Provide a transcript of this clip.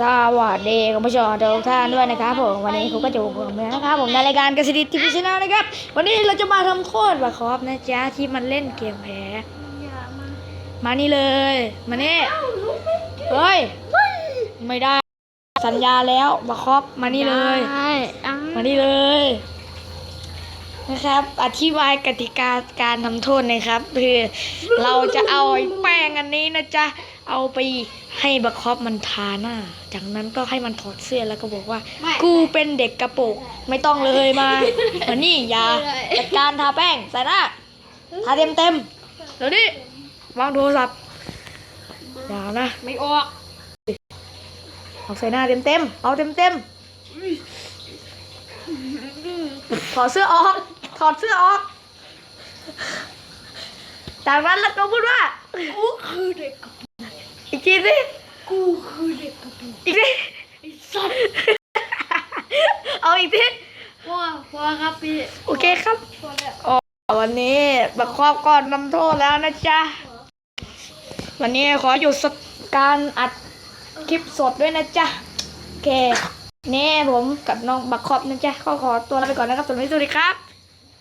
สวัสดีคุณผู้ชมทุกท่านด้วยนะครับผมวันนี้ผมก็จะอยู่กับผมนะครับผมในรายการกสิดิทีวีชแนลนะครับ วันนี้เราจะมาทำโทษบะครอบนะจ๊ะที่มันเล่นเกมแพ้อย่ามามานี่เลยมานี่เฮ้ยไม่ได้ สัญญาแล้วบะครอบมานี่เลยได้อะมานี่เลย นะครับ อธิบายกติกาการทำโทษนะครับ คือเราจะเอาไอ้แป้งอันนี้นะจ๊ะ เอาไปให้บัคคอบมันทาหน้า จากนั้นก็ให้มันถอดเสื้อแล้วก็บอกว่ากูเป็นเด็กกระโปรงไม่ต้องเลยมามานี่อย่าจัดการทาแป้งใส่หน้า ทาเต็มเต็มๆเดี๋ยวนี้วางโทรศัพท์อย่านะ ไม่ออกเอาใส่หน้าเต็มเต็มๆเอาเต็มเต็มๆถอดเสื้อออก ถอดเสื้อออก จากนั้นแล้วก็พูดว่า กูคือเด็กกระปุกอีกทีสิกูคือเด็กกระปุกอีกทีไอ้สัตว์เอาอีกทีพ่อพ่อครับพี่โอเคครับพ่อเนี่ยอ๋อวันนี้บักครอบก่อนนำโทษแล้วนะจ๊ะ วันนี้ขอหยุดสการอัดคลิปสดด้วยนะจ๊ะโอเค นี่ผมกับน้องบักครอบนะจ๊ะก็ขอตัวลาไปก่อนนะครับสวัสดีครับ